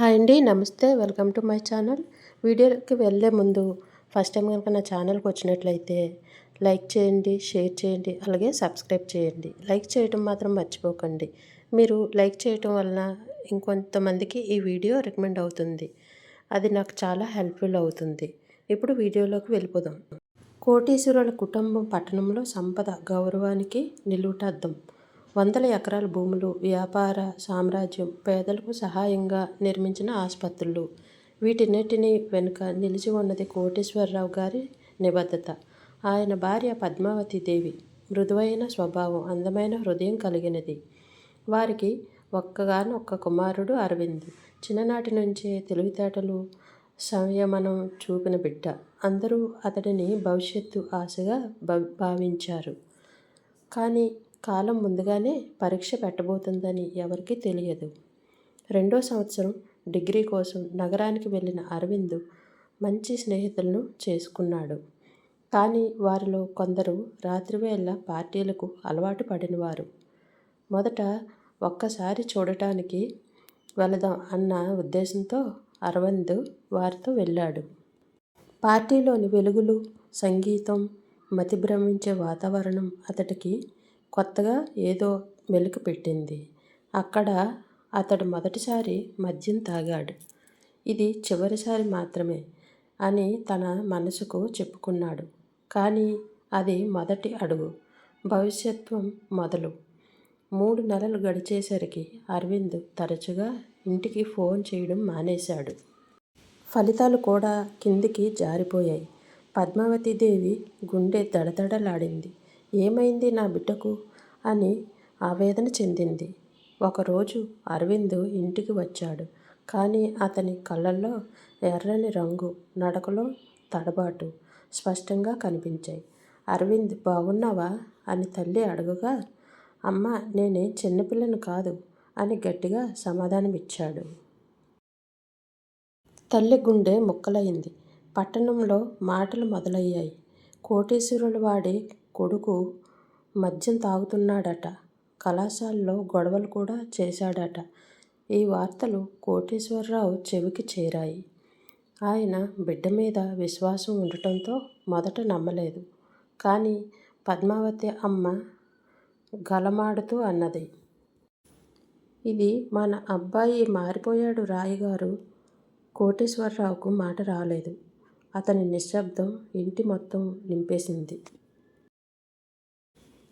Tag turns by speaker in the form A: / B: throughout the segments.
A: Hi అండి నమస్తే welcome to my channel. వీడియోకి వెళ్ళే ముందు ఫస్ట్ టైం కనుక నా ఛానల్కి వచ్చినట్లయితే లైక్ చేయండి షేర్ చేయండి అలాగే సబ్స్క్రైబ్ చేయండి. లైక్ చేయటం మాత్రం మర్చిపోకండి. మీరు లైక్ చేయటం వలన ఇంకొంతమందికి ఈ వీడియో రికమెండ్ అవుతుంది. అది నాకు చాలా హెల్ప్ఫుల్ అవుతుంది. ఇప్పుడు వీడియోలోకి వెళ్ళిపోదాం. కోటీశ్వరుల కుటుంబం పట్టణంలో సంపద గౌరవానికి నిలువుటద్దం వందల ఎకరాల భూములు వ్యాపార సామ్రాజ్యం పేదలకు సహాయంగా నిర్మించిన ఆసుపత్రులు. వీటిన్నిటిని వెనుక నిలిచి ఉన్నది కోటేశ్వరరావు గారి నిబద్ధత. ఆయన భార్య పద్మావతి దేవి. మృదువైన స్వభావం అందమైన హృదయం కలిగినది. వారికి ఒక్కగానొక్క కుమారుడు అరవింద్. చిన్ననాటి నుంచే తెలివితేటలు సంయమనం చూపిన బిడ్డ. అందరూ అతడిని భవిష్యత్తు ఆశగా భావించారు. కానీ కాలం ముందుగానే పరీక్ష పెట్టబోతుందని ఎవరికీ తెలియదు. రెండో సంవత్సరం డిగ్రీ కోసం నగరానికి వెళ్ళిన అరవింద్ మంచి స్నేహితులను చేసుకున్నాడు. కానీ వారిలో కొందరు రాత్రివేళ పార్టీలకు అలవాటు పడినవారు. మొదట ఒక్కసారి చూడటానికి వెళదాం అన్న ఉద్దేశంతో అరవింద్ వారితో వెళ్ళాడు. పార్టీలోని వెలుగులు సంగీతం మతిభ్రమించే వాతావరణం అతడికి కొత్తగా ఏదో మెలుకు పెట్టింది. అక్కడ అతడు మొదటిసారి మద్యం తాగాడు. ఇది చివరిసారి మాత్రమే అని తన మనసుకు చెప్పుకున్నాడు. కానీ అది మొదటి అడుగు. భవిష్యత్వం మొదలు. మూడు నెలలు గడిచేసరికి అరవింద్ తరచుగా ఇంటికి ఫోన్ చేయడం మానేశాడు. ఫలితాలు కూడా కిందికి జారిపోయాయి. పద్మావతీదేవి గుండె దడదడలాడింది. ఏమైంది నా బిడ్డకు? అని ఆవేదన చెందింది. ఒకరోజు అరవింద్ ఇంటికి వచ్చాడు. కానీ అతని కళ్ళల్లో ఎర్రని రంగు నడకలో తడబాటు స్పష్టంగా కనిపించాయి. అరవింద్ బాగున్నావా? అని తల్లి అడగగా అమ్మ నేనే చిన్నపిల్లను కాదు అని గట్టిగా సమాధానమిచ్చాడు. తల్లి గుండె ముక్కలైంది. పట్టణంలో మాటలు మొదలయ్యాయి. కోటేశ్వరుల వాడి కొడుకు మద్యం తాగుతున్నాడట. కళాశాలలో గొడవలు కూడా చేశాడట. ఈ వార్తలు కోటేశ్వరరావు చెవికి చేరాయి. ఆయన బిడ్డ మీద విశ్వాసం ఉండటంతో మొదట నమ్మలేదు. కానీ పద్మావతి అమ్మ గలమాడుతూ అన్నది. ఇది మన అబ్బాయి మారిపోయాడు రాయిగారు. కోటేశ్వరరావుకు మాట రాలేదు. అతని నిశ్శబ్దం ఇంటి మొత్తం నింపేసింది.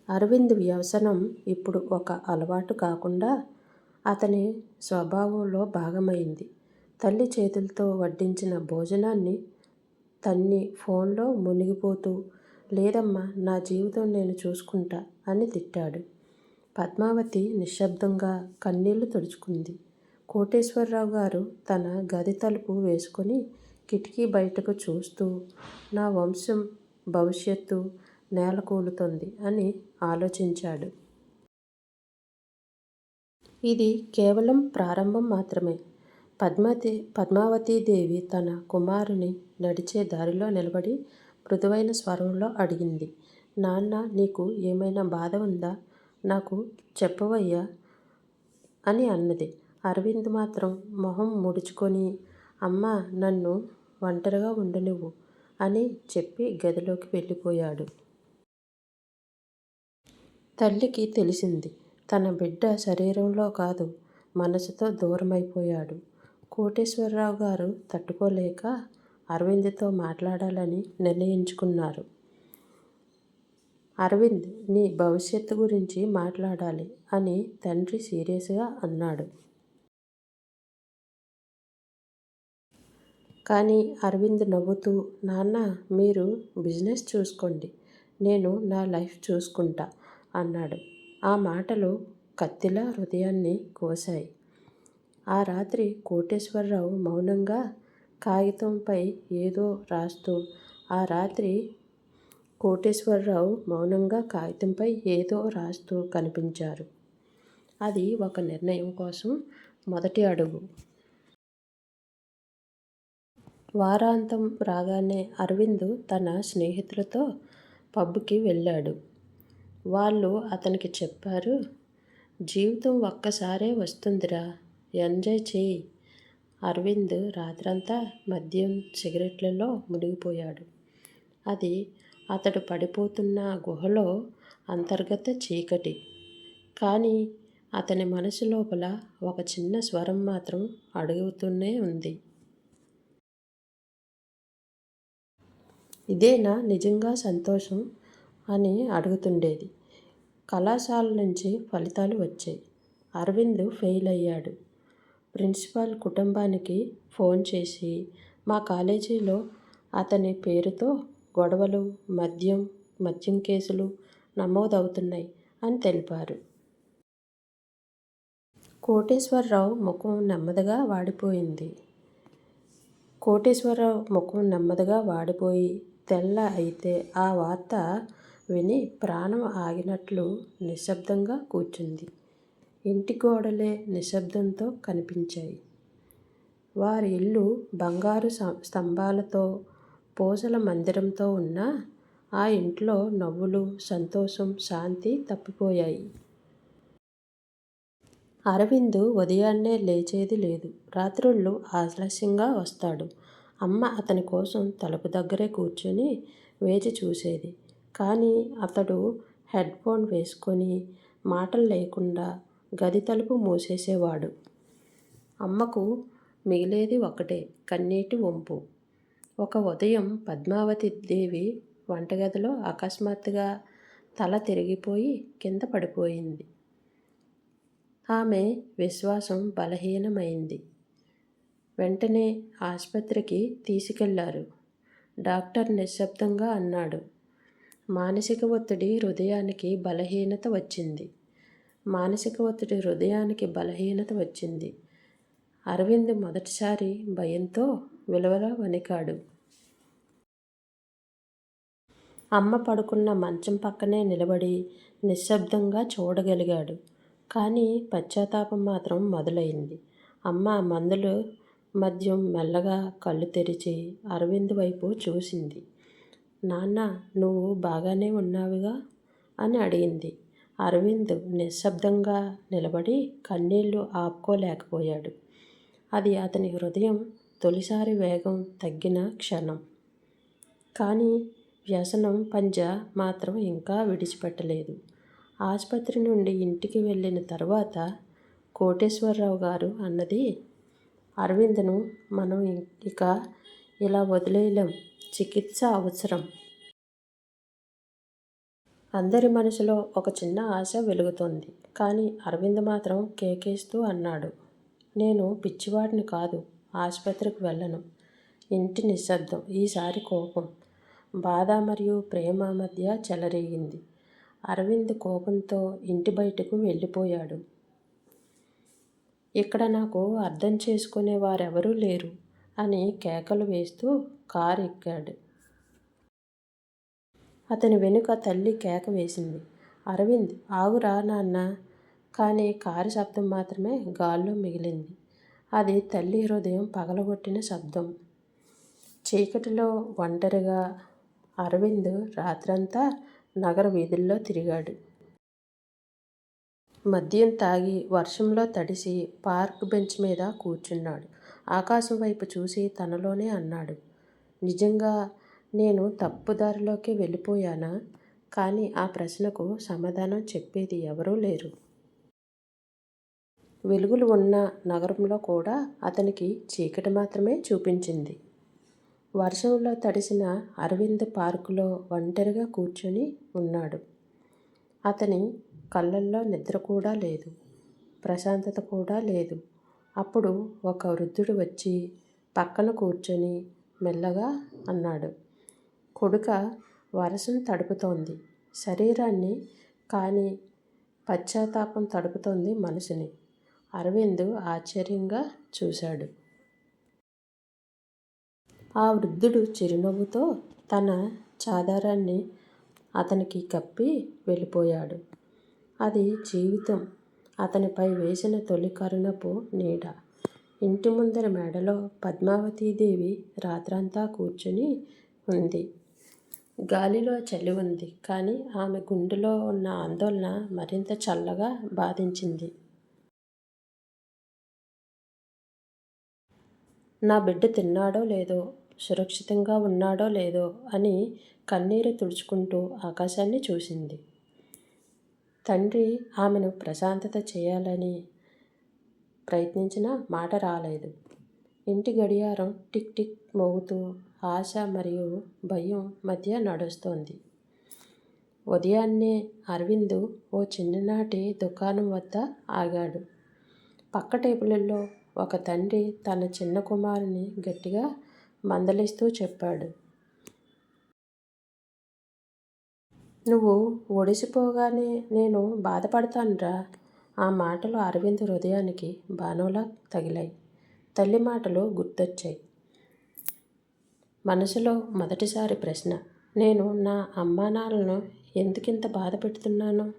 A: అరవింద్ వ్యసనం ఇప్పుడు ఒక అలవాటు కాకుండా అతని స్వభావంలో భాగమైంది. తల్లి చేతులతో వడ్డించిన భోజనాన్ని తన్ని ఫోన్లో మునిగిపోతూ లేదమ్మా నా జీవితం నేను చూసుకుంటా అని తిట్టాడు. పద్మావతి నిశ్శబ్దంగా కన్నీళ్ళు తుడుచుకుంది. కోటేశ్వరరావు గారు తన గది తలుపు వేసుకొని కిటికీ బయటకు చూస్తూ నా వంశం భవిష్యత్తు నేలకూలుతుంది అని ఆలోచించాడు. ఇది కేవలం ప్రారంభం మాత్రమే. పద్మతి పద్మావతీదేవి తన కుమారుని నడిచే దారిలో నిలబడి మృదువైన స్వరంలో అడిగింది. నాన్న నీకు ఏమైనా బాధ ఉందా? నాకు చెప్పవయ్యా అని అన్నది. అరవింద్ మాత్రం మొహం ముడుచుకొని అమ్మ నన్ను ఒంటరిగా ఉండనివ్వు అని చెప్పి గదిలోకి వెళ్ళిపోయాడు. తల్లికి తెలిసింది. తన బిడ్డ శరీరంలో కాదు మనసుతో దూరమైపోయాడు. కోటేశ్వరరావు గారు తట్టుకోలేక అరవింద్తో మాట్లాడాలని నిర్ణయించుకున్నారు. అరవింద్ నీ భవిష్యత్తు గురించి మాట్లాడాలి అని తండ్రి సీరియస్గా అన్నాడు. కానీ అరవింద్ నవ్వుతూ నాన్న మీరు బిజినెస్ చూసుకోండి. నేను నా లైఫ్ చూసుకుంటా. అన్నాడు. ఆ మాటలు కత్తిలా హృదయాన్ని కోశాయి. ఆ రాత్రి కోటేశ్వరరావు మౌనంగా కాగితంపై ఏదో రాస్తూ ఆ రాత్రి కోటేశ్వరరావు మౌనంగా కాగితంపై ఏదో రాస్తూ కనిపించారు. అది ఒక నిర్ణయం కోసం మొదటి అడుగు. వారాంతం రాగానే అరవింద్ తన స్నేహితులతో పబ్కి వెళ్ళాడు. వాళ్ళు అతనికి చెప్పారు జీవితం ఒక్కసారే వస్తుందిరా. ఎంజాయ్ చేయి. అరవింద్ రాత్రంతా మద్యం సిగరెట్లలో మునిగిపోయాడు. అది అతడు పడిపోతున్న గుహలో అంతర్గత చీకటి. కానీ అతని మనసు లోపల ఒక చిన్న స్వరం మాత్రం అడుగుతూనే ఉంది. ఇదేనా నిజంగా సంతోషం? అని అడుగుతుండేది. కళాశాల నుంచి ఫలితాలు వచ్చాయి. అరవింద్ ఫెయిల్ అయ్యాడు. ప్రిన్సిపాల్ కుటుంబానికి ఫోన్ చేసి మా కాలేజీలో అతని పేరుతో గొడవలు మద్యం మద్యం కేసులు నమోదవుతున్నాయి అని తెలిపారు. కోటేశ్వరరావు ముఖం నెమ్మదిగా వాడిపోయింది. కోటేశ్వరరావు ముఖం నెమ్మదిగా వాడిపోయి తెల్ల అయితే ఆ వార్త విని ప్రాణం ఆగినట్లు నిశ్శబ్దంగా కూర్చుంది. ఇంటి గోడలే నిశ్శబ్దంతో కనిపించాయి. వారి ఇల్లు బంగారు స్తంభాలతో పూసల మందిరంతో ఉన్న ఆ ఇంట్లో నవ్వులు సంతోషం శాంతి తప్పిపోయాయి. అరవింద్ ఉదయాన్నే లేచేది లేదు. రాత్రుళ్ళు ఆలస్యంగా వస్తాడు. అమ్మ అతని కోసం తలుపు దగ్గరే కూర్చొని వేచి చూసేది. కానీ అతడు హెడ్ ఫోన్ వేసుకొని మాటలు లేకుండా గది తలుపు మూసేసేవాడు. అమ్మకు మిగిలేది ఒకటే కన్నీటి వంపు. ఒక ఉదయం పద్మావతి దేవి వంటగదిలో అకస్మాత్తుగా తల తిరిగిపోయి కింద పడిపోయింది. ఆమె విశ్వాసం బలహీనమైంది. వెంటనే ఆసుపత్రికి తీసుకెళ్ళారు. డాక్టర్ నిశ్శబ్దంగా అన్నాడు మానసిక ఒత్తిడి హృదయానికి బలహీనత వచ్చింది. మానసిక ఒత్తిడి హృదయానికి బలహీనత వచ్చింది. అరవింద్ మొదటిసారి భయంతో విలువల వణికాడు. అమ్మ పడుకున్న మంచం పక్కనే నిలబడి నిశ్శబ్దంగా చూడగలిగాడు. కానీ పశ్చాత్తాపం మాత్రం మొదలైంది. అమ్మ మందులు మద్యం మెల్లగా కళ్ళు తెరిచి అరవింద్ వైపు చూసింది. నాన్న నువ్వు బాగానే ఉన్నావుగా? అని అడిగింది. అరవింద్ నిశ్శబ్దంగా నిలబడి కన్నీళ్ళు ఆపుకోలేకపోయాడు. అది అతని హృదయం తొలిసారి వేగం తగ్గిన క్షణం. కానీ వ్యసనం పంజ మాత్రం ఇంకా విడిచిపెట్టలేదు. ఆసుపత్రి నుండి ఇంటికి వెళ్ళిన తర్వాత కోటేశ్వరరావు గారు అన్నది అరవింద్ను మనం ఇక ఇలా వదిలేయలేం. చికిత్స అవసరం. అందరి మనసులో ఒక చిన్న ఆశ వెలుగుతోంది. కానీ అరవింద్ మాత్రం కేకేస్తూ అన్నాడు. నేను పిచ్చివాడిని కాదు. ఆసుపత్రికి వెళ్ళను. ఇంటి నిశ్శబ్దం. ఈసారి కోపం. బాధ మరియు ప్రేమ మధ్య చెలరేగింది. అరవింద్ కోపంతో ఇంటి బయటకు వెళ్ళిపోయాడు. ఇక్కడ నాకు అర్థం చేసుకునే వారెవరూ లేరు. అని కేకలు వేస్తూ కారు ఎక్కాడు. అతని వెనుక తల్లి కేక వేసింది. అరవింద్ ఆగురా నాన్న కానీ కారు శబ్దం మాత్రమే గాల్లో మిగిలింది. అది తల్లి హృదయం పగలగొట్టిన శబ్దం. చీకటిలో ఒంటరిగా అరవింద్ రాత్రంతా నగర వీధుల్లో తిరిగాడు. మద్యం తాగి వర్షంలో తడిసి పార్క్ బెంచ్ మీద కూర్చున్నాడు. ఆకాశం వైపు చూసి తనలోనే అన్నాడు. నిజంగా నేను తప్పుదారిలోకి వెళ్ళిపోయానా? కానీ ఆ ప్రశ్నకు సమాధానం చెప్పేది ఎవరూ లేరు. వెలుగులు ఉన్న నగరంలో కూడా అతనికి చీకటి మాత్రమే చూపించింది. వర్షంలో తడిసిన అరవింద్ పార్కులో ఒంటరిగా కూర్చొని ఉన్నాడు. అతని కళ్ళల్లో నిద్ర కూడా లేదు. ప్రశాంతత కూడా లేదు. అప్పుడు ఒక వృద్ధుడు వచ్చి పక్కన కూర్చొని మెల్లగా అన్నాడు. కొడుక వరసను తడుపుతోంది. శరీరాన్ని కానీ పశ్చాత్తాపం తడుపుతోంది మనసుని. అరవింద్ ఆశ్చర్యంగా చూశాడు. ఆ వృద్ధుడు చిరునవ్వుతో తన చాదారాన్ని అతనికి కప్పి వెళ్ళిపోయాడు. అది జీవితం అతనిపై వేసిన తొలి కరుణపు నీడ. ఇంటి ముందర మెడలో పద్మావతీదేవి రాత్రంతా కూర్చుని ఉంది. గాలిలో చలి ఉంది. కానీ ఆమె గుండెలో ఉన్న ఆందోళన మరింత చల్లగా బాధించింది. నా బిడ్డ తిన్నాడో లేదో సురక్షితంగా ఉన్నాడో లేదో అని కన్నీరు తుడుచుకుంటూ ఆకాశాన్ని చూసింది. తండ్రి ఆమెను ప్రశాంతత చేయాలని ప్రయత్నించిన మాట రాలేదు. ఇంటి గడియారం టిక్ టిక్ మోగుతూ ఆశ మరియు భయం మధ్య నడుస్తోంది. ఉదయాన్నే అరవింద్ ఓ చిన్ననాటి దుకాణం వద్ద ఆగాడు. పక్క టేబుల్లో ఒక తండ్రి తన చిన్న కుమారుని గట్టిగా మందలిస్తూ చెప్పాడు. నువ్వు ఒడిసిపోగానే నేను బాధపడతానురా. ఆ మాటలు అరవింద్ హృదయానికి బాణంలా తగిలాయి. తల్లి మాటలు గుర్తొచ్చాయి. మనసులో మొదటిసారి ప్రశ్న నేను నా అమ్మానాన్నలను ఎందుకింత బాధ పెడుతున్నాను?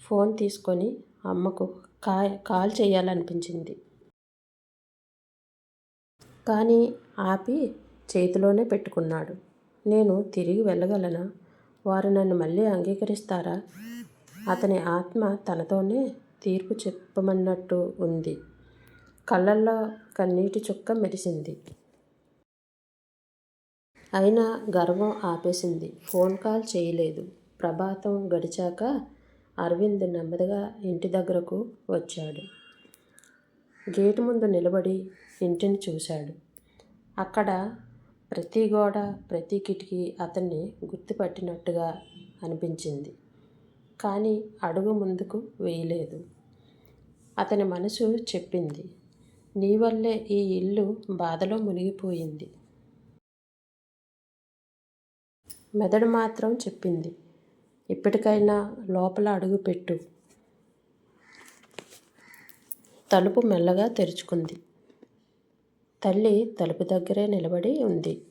A: ఫోన్ తీసుకొని అమ్మకు కా కాల్ చేయాలనిపించింది. కానీ ఆపి చేతిలోనే పెట్టుకున్నాడు. నేను తిరిగి వెళ్ళగలనా? వారు నన్ను మళ్ళీ అంగీకరిస్తారా? అతని ఆత్మ తనతోనే తీర్పు చెప్పమన్నట్టు ఉంది. కళ్ళల్లో కన్నీటి చుక్క మెరిసింది. అయినా గర్వం ఆపేసింది. ఫోన్ కాల్ చేయలేదు. ప్రభాతం గడిచాక అరవింద్ నెమ్మదిగా ఇంటి దగ్గరకు వచ్చాడు. గేటు ముందు నిలబడి ఇంటిని చూశాడు. అక్కడ ప్రతి గోడ ప్రతి కిటికీ అతన్ని గుర్తుపట్టినట్టుగా అనిపించింది. కానీ అడుగు ముందుకు వేయలేదు. అతని మనసు చెప్పింది నీ వల్లే ఈ ఇల్లు బాధలో మునిగిపోయింది మెదడు మాత్రం చెప్పింది ఇప్పటికైనా లోపల అడుగుపెట్టు తలుపు మెల్లగా తెరుచుకుంది. తల్లి తలుపు దగ్గరే నిలబడి ఉంది.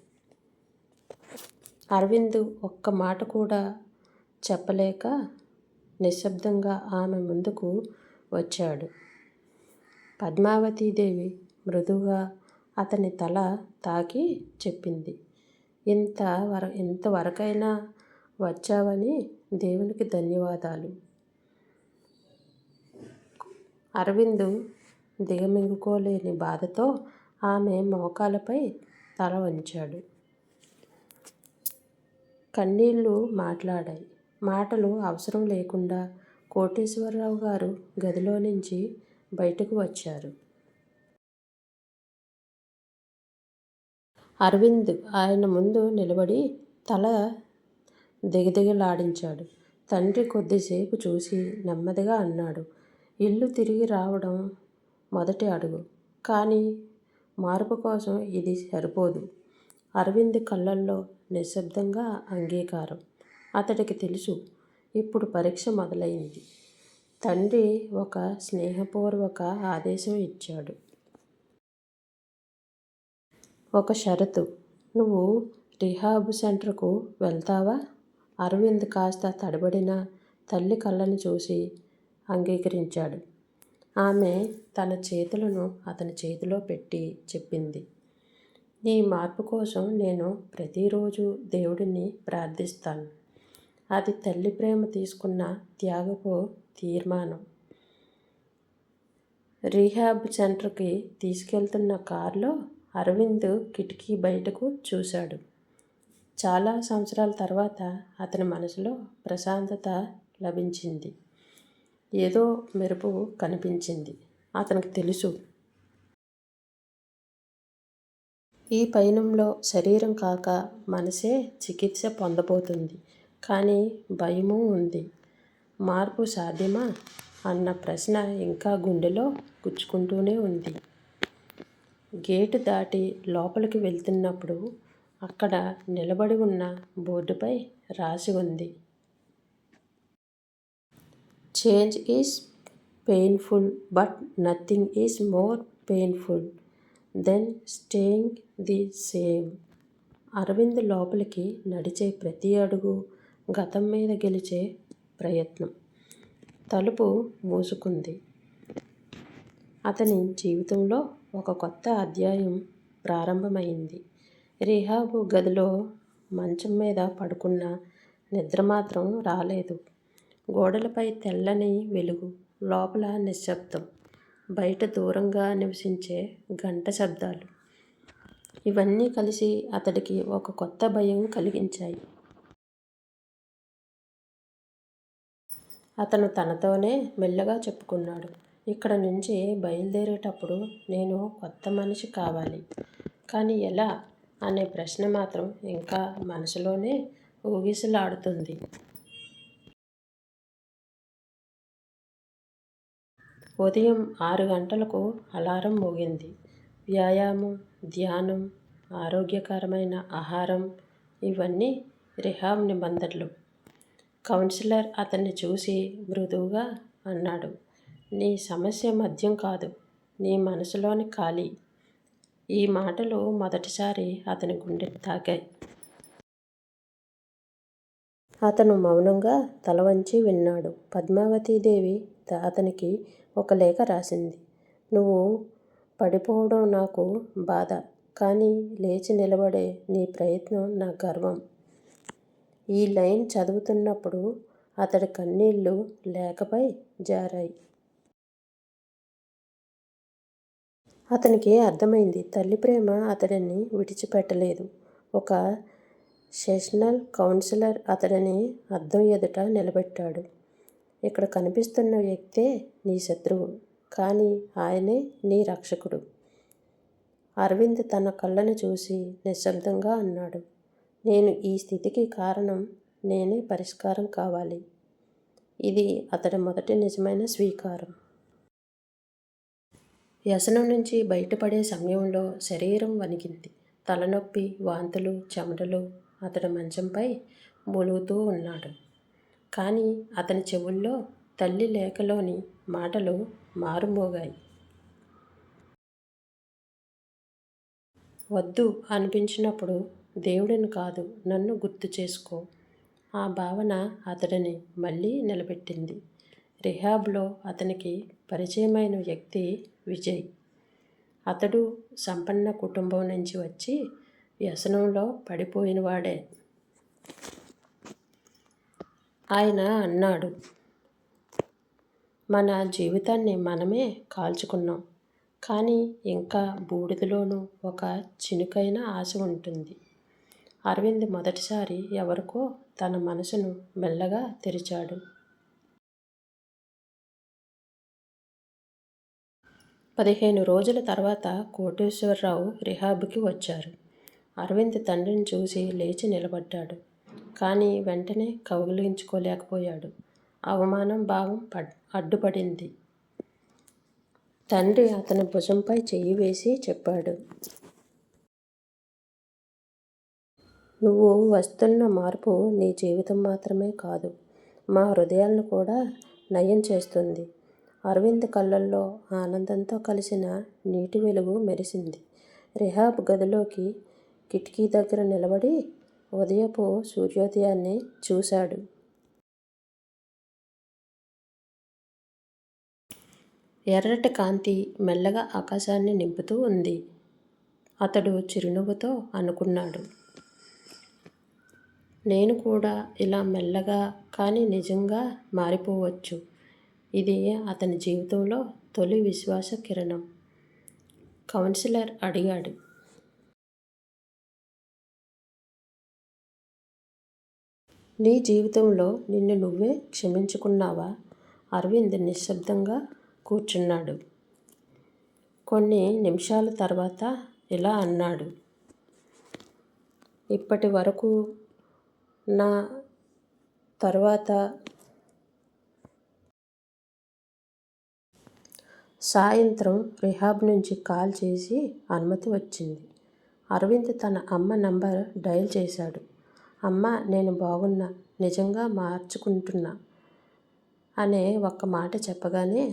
A: అరవింద్ ఒక్క మాట కూడా చెప్పలేక నిశ్శబ్దంగా ఆమె ముందుకు వచ్చాడు. పద్మావతీదేవి మృదువుగా అతని తల తాకి చెప్పింది. ఇంత వర ఇంతవరకైనా వచ్చావని దేవునికి ధన్యవాదాలు. అరవింద్ దిగమింగుకోలేని బాధతో ఆమె మోకాలపై తల వంచాడు. కన్నీళ్ళు మాట్లాడాయి. మాటలు అవసరం లేకుండా కోటేశ్వరరావు గారు గదిలో నుంచి బయటకు వచ్చారు. అరవింద్ ఆయన ముందు నిలబడి తల దిగదిగలాడించాడు. తండ్రి కొద్దిసేపు చూసి నెమ్మదిగా అన్నాడు. ఇల్లు తిరిగి రావడం మొదటి అడుగు. కానీ మార్పు కోసం ఇది సరిపోదు. అరవింద్ కళ్ళల్లో నిశ్శబ్దంగా అంగీకారం. అతడికి తెలుసు ఇప్పుడు పరీక్ష మొదలైంది. తండ్రి ఒక స్నేహపూర్వక ఆదేశం ఇచ్చాడు. ఒక షరతు. నువ్వు రిహాబ్ సెంటర్కు వెళ్తావా? అరవింద్ కాస్త తడబడిన తల్లి కళ్ళను చూసి అంగీకరించాడు. ఆమె తన చేతులను అతని చేతిలో పెట్టి చెప్పింది. నీ మార్పు కోసం నేను ప్రతిరోజు దేవుడిని ప్రార్థిస్తాను. అది తల్లి ప్రేమ తీసుకున్న త్యాగపు తీర్మానం. రీహాబ్ సెంటర్కి తీసుకెళ్తున్న కారులో అరవింద్ కిటికీ బయటకు చూశాడు. చాలా సంవత్సరాల తర్వాత అతని మనసులో ప్రశాంతత లభించింది. ఏదో మెరుపు కనిపించింది. అతనికి తెలుసు. ఈ పయనంలో శరీరం కాక మనసే చికిత్స పొందబోతుంది. కానీ భయము ఉంది. మార్పు సాధ్యమా? అన్న ప్రశ్న ఇంకా గుండెలో గుచ్చుకుంటూనే ఉంది. గేటు దాటి లోపలికి వెళ్తున్నప్పుడు అక్కడ నిలబడి ఉన్న బోర్డుపై రాసి ఉంది. Change is painful but nothing is more painful than staying the same Arvind లోపలికి నడిచే ప్రతి అడుగు గతం మీద గెలిచే ప్రయత్నం. తలుపు మూసుకుంది. అతని జీవితంలో ఒక కొత్త అధ్యాయం ప్రారంభమైంది. రిహాబు గదిలో మంచం మీద పడుకున్న నిద్ర మాత్రం రాలేదు. గోడలపై తెల్లని వెలుగు లోపల నిశ్శబ్దం బయట దూరంగా నివసించే గంట శబ్దాలు. ఇవన్నీ కలిసి అతడికి ఒక కొత్త భయం కలిగించాయి. అతను తనతోనే మెల్లగా చెప్పుకున్నాడు. ఇక్కడ నుంచి బయలుదేరేటప్పుడు నేను కొత్త మనిషి కావాలి. కానీ ఎలా? అనే ప్రశ్న మాత్రం ఇంకా మనసులోనే ఊగిసలాడుతుంది. ఉదయం ఆరు గంటలకు అలారం మోగింది. వ్యాయామం ధ్యానం ఆరోగ్యకరమైన ఆహారం ఇవన్నీ రిహాబ్ నిబంధనలు. కౌన్సిలర్ అతన్ని చూసి మృదువుగా అన్నాడు. నీ సమస్య మద్యం కాదు నీ మనసులోని ఖాళీ. ఈ మాటలు మొదటిసారి అతని గుండె తాకాయి. అతను మౌనంగా తల వంచి విన్నాడు పద్మావతీదేవి అతనికి ఒక లేఖ రాసింది. నువ్వు పడిపోవడం నాకు బాధ కానీ లేచి నిలబడే నీ ప్రయత్నం నా గర్వం. ఈ లైన్ చదువుతున్నప్పుడు అతడి కన్నీళ్ళు లేఖపై జారాయి. అతనికి అర్థమైంది. తల్లి ప్రేమ అతడిని విడిచిపెట్టలేదు. ఒక సెషనల్ కౌన్సిలర్ అతడిని అద్దం ఎదుట నిలబెట్టాడు. ఇక్కడ కనిపిస్తున్న వ్యక్తే నీ శత్రువు కానీ ఆయనే నీ రక్షకుడు. అరవింద్ తన కళ్ళను చూసి నిశ్శబ్దంగా అన్నాడు. నేను ఈ స్థితికి కారణం నేనే పరిష్కారం కావాలి. ఇది అతడి మొదటి నిజమైన స్వీకారం. వ్యసనం నుంచి బయటపడే సమయంలో శరీరం వణికింది. తలనొప్పి వాంతులు చెమటలు అతడు మంచంపై మూలుగుతూ ఉన్నాడు. కానీ అతని చెవుల్లో తల్లి లేఖలోని మాటలు మారుమోగాయి. వద్దు అనిపించినప్పుడు దేవుడిని కాదు నన్ను గుర్తు చేసుకో. ఆ భావన అతడిని మళ్ళీ నిలబెట్టింది. రిహాబ్లో అతనికి పరిచయమైన వ్యక్తి విజయ్. అతడు సంపన్న కుటుంబం నుంచి వచ్చి వ్యసనంలో పడిపోయినవాడే. ఆయన అన్నాడు మన జీవితాన్ని మనమే కాల్చుకున్నాం. కానీ ఇంకా బూడిదలోనూ ఒక చినుకైన ఆశ ఉంటుంది. అరవింద్ మొదటిసారి ఎవరికో తన మనసును మెల్లగా తెరిచాడు. పదిహేను రోజుల తర్వాత కోటేశ్వరరావు రిహాబ్కి వచ్చారు. అరవింద్ తండ్రిని చూసి లేచి నిలబడ్డాడు. కానీ వెంటనే కౌగిలించుకోలేకపోయాడు. అవమానం భావం పడ్ అడ్డుపడింది. తండ్రి అతని భుజంపై చెయ్యి వేసి చెప్పాడు. నువ్వు వస్తున్న మార్పు నీ జీవితం మాత్రమే కాదు మా హృదయాలను కూడా నయం చేస్తుంది అరవింద్ కళ్ళల్లో ఆనందంతో కలిసిన నీటి వెలుగు మెరిసింది. రిహాబ్ గదిలోకి కిటికీ దగ్గర నిలబడి ఉదయపు సూర్యోదయాన్ని చూశాడు. ఎర్రటి కాంతి మెల్లగా ఆకాశాన్ని నింపుతూ ఉంది. అతడు చిరునవ్వుతో అనుకున్నాడు. నేను కూడా ఇలా మెల్లగా కానీ నిజంగా మారిపోవచ్చు. ఇది అతని జీవితంలో తొలి విశ్వాస కిరణం. కౌన్సిలర్ అడిగాడు. నీ జీవితంలో నిన్ను నువ్వే క్షమించుకున్నావా? అరవింద్ నిశ్శబ్దంగా కూర్చున్నాడు. కొన్ని నిమిషాల తర్వాత ఇలా అన్నాడు? ఇప్పటి వరకు నా తర్వాత సాయంత్రం రిహాబ్ నుంచి కాల్ చేసి అనుమతి వచ్చింది. అరవింద్ తన అమ్మ నంబర్ డయల్ చేశాడు. అమ్మ నేను బాగున్నా నిజంగా మార్చుకుంటున్నా అనే ఒక్క మాట చెప్పగానే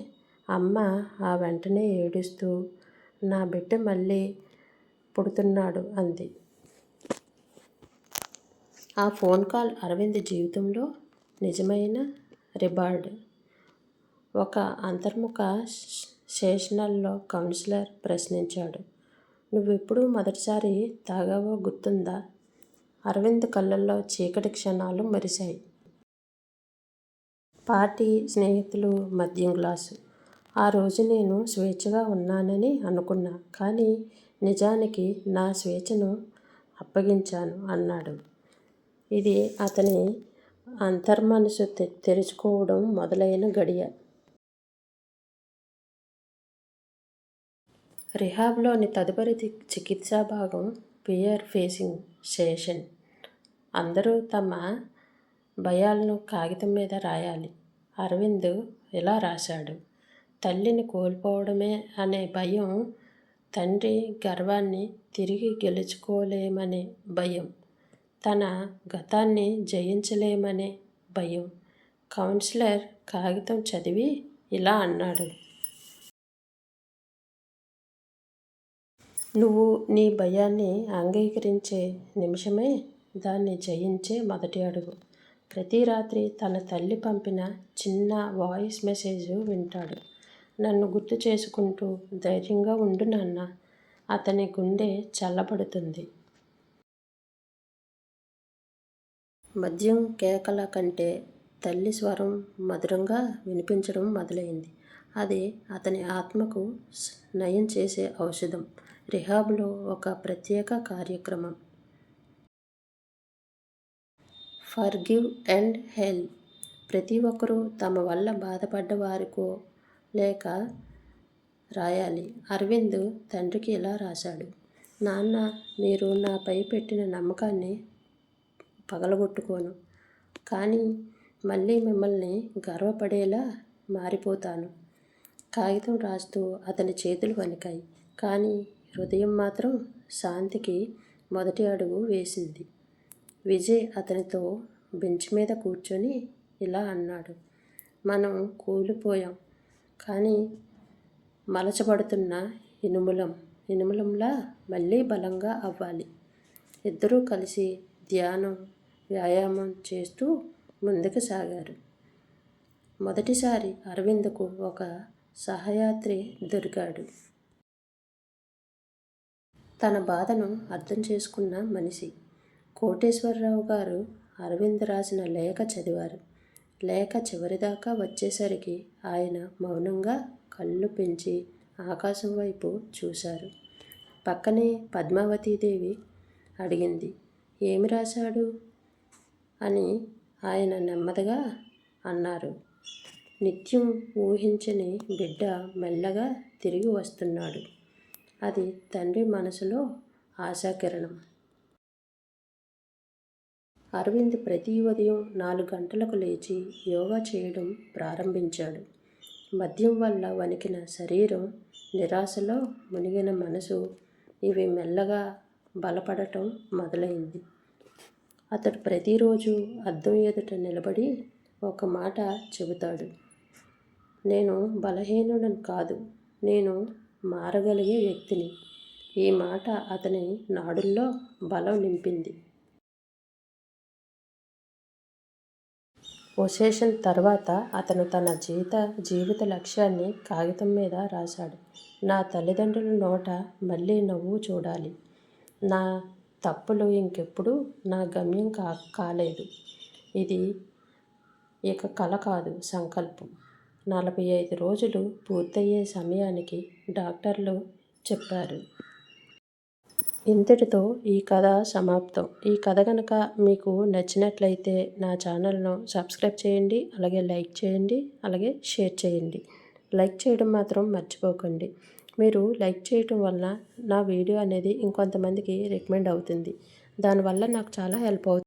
A: అమ్మ ఆ వెంటనే ఏడుస్తూ నా బిడ్డ మళ్ళీ పుడుతున్నాడు అంది. ఆ ఫోన్ కాల్ అరవింద్ జీవితంలో నిజమైన రిబార్డ్. ఒక అంతర్ముఖ సెషనల్లో కౌన్సిలర్ ప్రశ్నించాడు. నువ్వెప్పుడు మొదటిసారి తాగావో గుర్తుందా? అరవింద్ కళ్ళల్లో చీకటి క్షణాలు మెరిశాయి. పార్టీ స్నేహితులు మద్యం గ్లాసు. ఆ రోజు నేను స్వేచ్ఛగా ఉన్నానని అనుకున్నా కానీ నిజానికి నా స్వేచ్ఛను అప్పగించాను అన్నాడు. ఇది అతని అంతర్మనసు తె- తెరుచుకోవడం మొదలైన గడియ. రిహాబ్లోని తదుపరి చికిత్సా భాగం పియర్ ఫేసింగ్. సేషన్ అందరూ తమ భయాలను కాగితం మీద రాయాలి. అరవింద్ ఇలా రాశాడు? తల్లిని కోల్పోవడమే అనే భయం తండ్రి గర్వాన్ని తిరిగి గెలుచుకోలేమనే భయం తన గతాన్ని జయించలేమనే భయం. కౌన్సిలర్ కాగితం చదివి ఇలా అన్నాడు. నువ్వు నీ భయాన్ని అంగీకరించే నిమిషమే దాన్ని జయించే మొదటి అడుగు. ప్రతి రాత్రి తన తల్లి పంపిన చిన్న వాయిస్ మెసేజ్ వింటాడు. నన్ను గుర్తు చేసుకుంటూ ధైర్యంగా ఉండు నాన్న. అతని గుండె చల్లబడుతుంది. మద్యం కేకల కంటే తల్లి స్వరం మధురంగా వినిపించడం మొదలైంది. అది అతని ఆత్మకు నయం చేసే ఔషధం. రిహాబ్లో ఒక ప్రత్యేక కార్యక్రమం. ఫర్గివ్ అండ్ హెల్ప్ ప్రతి ఒక్కరూ తమ వల్ల బాధపడ్డ వారికో లేక రాయాలి. అరవింద్ తండ్రికి ఇలా రాశాడు. నాన్న మీరు నాపై పెట్టిన నమ్మకాన్ని పగలగొట్టుకోను. కానీ మళ్ళీ మిమ్మల్ని గర్వపడేలా మారిపోతాను. కాగితం రాస్తూ అతని చేతులు వణికాయి. కానీ హృదయం మాత్రం శాంతికి మొదటి అడుగు వేసింది. విజయ్ అతనితో బెంచ్ మీద కూర్చొని ఇలా అన్నాడు. మనం కూలిపోయాం కానీ మలచబడుతున్న ఇనుములం ఇనుములంలా మళ్ళీ బలంగా అవ్వాలి. ఇద్దరూ కలిసి ధ్యానం వ్యాయామం చేస్తూ ముందుకు సాగారు. మొదటిసారి అరవింద్కు ఒక సహయాత్రి దొరికాడు. తన బాధను అర్థం చేసుకున్న మనిషి. కోటేశ్వరరావు గారు అరవింద్ రాసిన లేఖ చదివారు. లేఖ చివరిదాకా వచ్చేసరికి ఆయన మౌనంగా కళ్ళు పెంచి ఆకాశం వైపు చూశారు. పక్కనే పద్మావతీదేవి అడిగింది ఏమి రాశాడు? అని ఆయన నెమ్మదిగా అన్నారు. నిత్యం ఊహించని బిడ్డ మెల్లగా తిరిగి వస్తున్నాడు. అది తండ్రి మనసులో ఆశాకిరణం. అరవింద్ ప్రతి ఉదయం నాలుగు గంటలకు లేచి యోగా చేయడం ప్రారంభించాడు. మద్యం వల్ల వణికిన శరీరం నిరాశలో మునిగిన మనసు ఇవి మెల్లగా బలపడటం మొదలైంది. అతడు ప్రతిరోజు అద్దం ఎదుట నిలబడి ఒక మాట చెబుతాడు. నేను బలహీనుడని కాదు నేను మారగలిగే వ్యక్తిని. ఈ మాట అతని నాడుల్లో బలం నింపింది. ఒసేషన్ తర్వాత అతను తన జీవిత జీవిత లక్ష్యాన్ని కాగితం మీద రాశాడు. నా తల్లిదండ్రుల నోట మళ్ళీ నవ్వు చూడాలి. నా తప్పులు ఇంకెప్పుడు నా గమ్యం కా కాలేదు. ఇది ఇక కల కాదు సంకల్పం. నలభై ఐదు రోజులు పూర్తయ్యే సమయానికి డాక్టర్లు చెప్పారు. ఇంతటితో ఈ కథ సమాప్తం. ఈ కథ కనుక మీకు నచ్చినట్లయితే నా ఛానల్ను సబ్స్క్రైబ్ చేయండి అలాగే లైక్ చేయండి అలాగే షేర్ చేయండి. లైక్ చేయడం మాత్రం మర్చిపోకండి. మీరు లైక్ చేయడం వలన నా వీడియో అనేది ఇంకొంతమందికి రికమెండ్ అవుతుంది. దానివల్ల నాకు చాలా హెల్ప్ అవుతుంది.